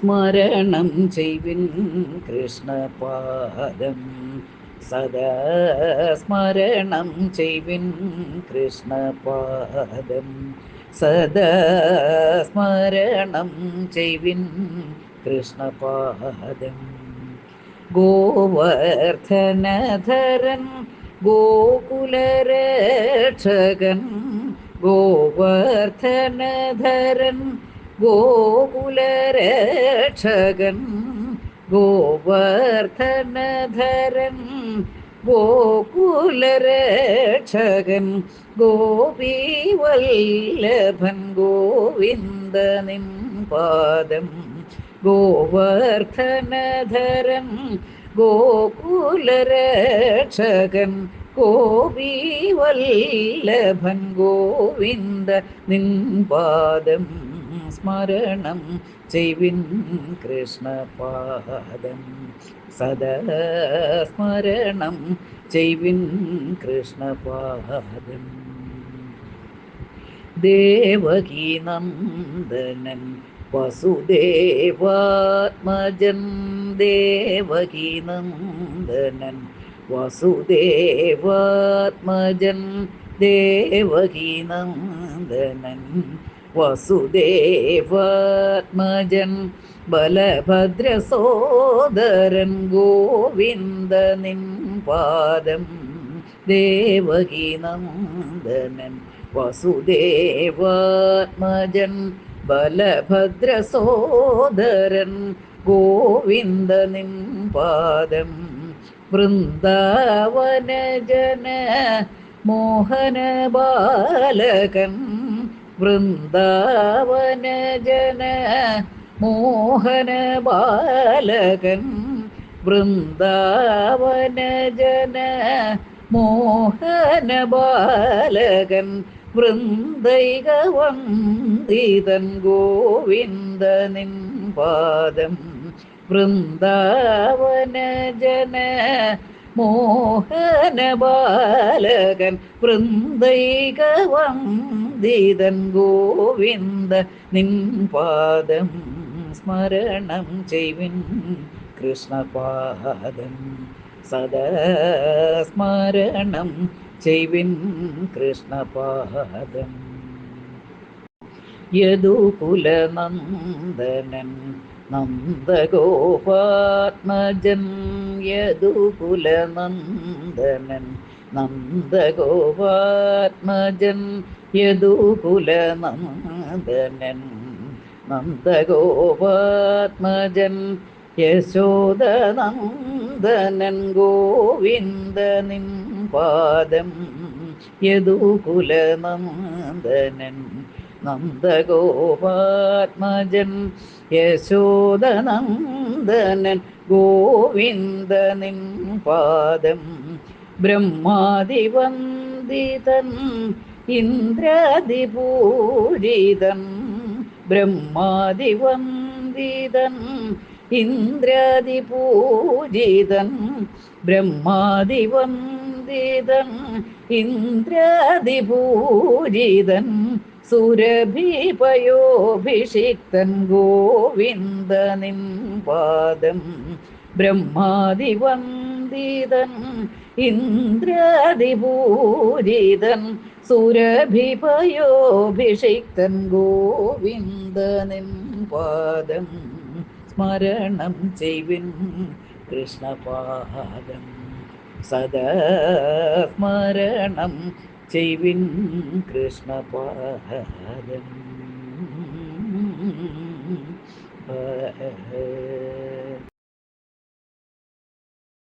സ്മരണം ചെയ്വിൻ കൃഷ്ണപാദം. സദാ സ്മരണം ചെയ്വിൻ കൃഷ്ണപാദം. സദാ സ്മരണം ചെയ്വിൻ കൃഷ്ണപാദം. ഗോവർദ്ധനധരൻ ഗോകുലരക്ഷകൻ ഗോവർദ്ധനധരൻ ഗോകുലരക്ഷകൻ ഗോവർദ്ധനധരൻ ഗോകുലരക്ഷകൻ ഗോപീവല്ലഭൻ ഗോവിന്ദ പാദം ഗോവർദ്ധനധരൻ ഗോകുലരക്ഷകൻ ഗോപീവല്ലഭൻ ഗോവിന്ദ നിൻ പാദം സ്മരണം ചെയ്വിൻ കൃഷ്ണപാദം സദാ സ്മരണം ചെയ്വിൻ കൃഷ്ണപാദം ദേവകി നന്ദനൻ വസുദേവാത്മജൻ ദേവകി നന്ദനൻ വസുദേവാത്മജൻ ദേവഹീനന്ദനൻ വസുദേവാത്മജൻ ബലഭദ്രസോദരൻ ഗോവിന്ദ നിൻ പാദം ദേവഹീനന്ദനൻ വസുദേവാത്മജൻ ബലഭദ്രസോദരൻ ഗോവിന്ദ നിൻ പാദം വൃന്ദാവനജന മോഹന ബാലകൻ. വൃന്ദാവനജന മോഹന ബാലകൻ. വൃന്ദാവനജന മോഹന ബാലകൻ. വൃന്ദൈക വന്ദിതൻ ഗോവിന്ദ നിൻ പാദം. വൃന്ദാവന ജന മോഹന ബാലകൻ വൃന്ദൈക വന്ദിതൻ ഗോവിന്ദ നിൻ പാദം സ്മരണം ചെയ്വിൻ കൃഷ്ണപാദം സദാ സ്മരണം ചെയ്വിൻ കൃഷ്ണപാദം. യദുകുലനന്ദനൻ നന്ദഗോപാത്മജൻ യദുകുലനന്ദനൻ. നന്ദഗോപാത്മജൻ യദുകുലനന്ദനൻ നന്ദഗോപാത്മജൻ യശോദനന്ദനൻ. ഗോവിന്ദനിൻ പാദം യദുകുലനന്ദനൻ. നന്ദഗോപാത്മജൻ യശോദനന്ദനൻ ഗോവിന്ദ നിൻ പാദം ബ്രഹ്മാതിവന്ദിതൻ ഇന്ദ്രാതിപൂരിതൻ ബ്രഹ്മാതിവന്ദിതൻ ഇന്ദ്രാതിപൂജിതൻ ബ്രഹ്മാതിവന്ദിതൻ ഇന്ദ്രാതിപൂജിതൻ സുരഭിപയോഭിഷിക്തൻ ഗോവിന്ദ നിംപാദം ബ്രഹ്മാതിവന്ദിതൻ ഇന്ദ്രാതിപൂരിതൻ സുരഭിപയോഭിഷിക്തൻ ഗോവിന്ദ നിംപാദം സ്മരണം ചെയ്വിൻ കൃഷ്ണപാദം സദാ സ്മരണം ചെയ്വിൻ കൃഷ്ണപാദം